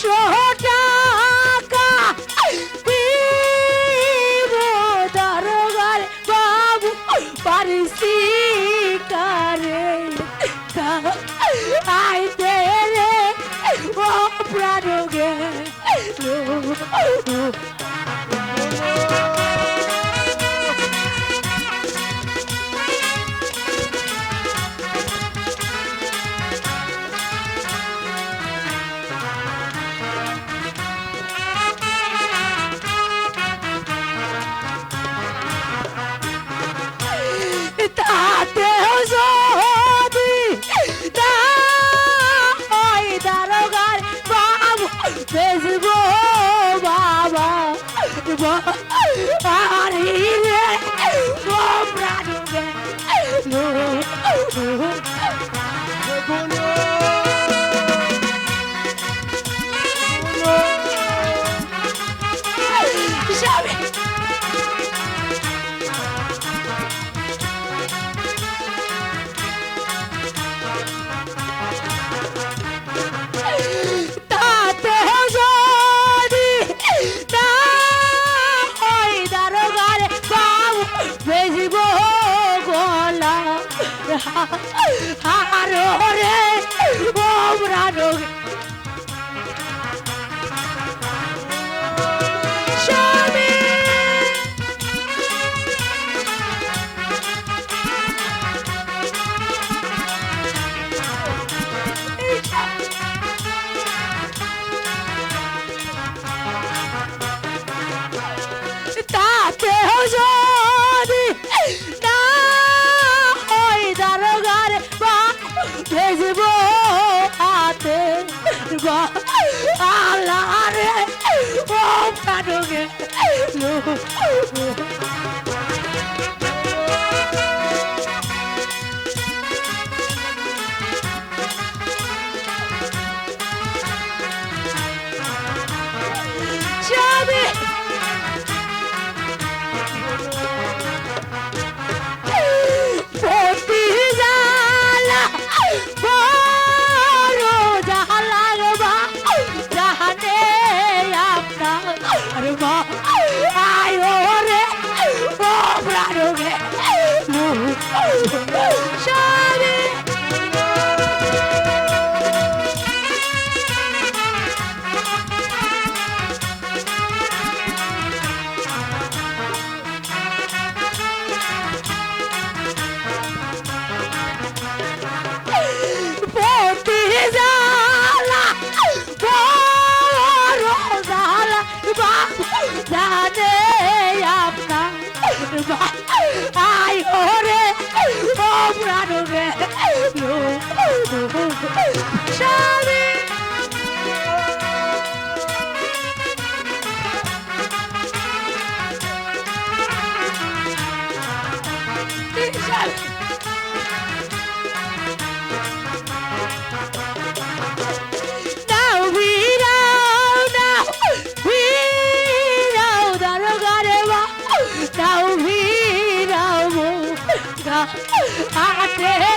পাঁচশো টাকা দারোগার বাবু পারিসি কারে আইতে রে ও প্রাণগে বেসবো বাবা। ও প্রাণবে আর রে ওমরা প্রাণগ প্রাণগে আই ওরে ও প্রাণ রে স্বামী রে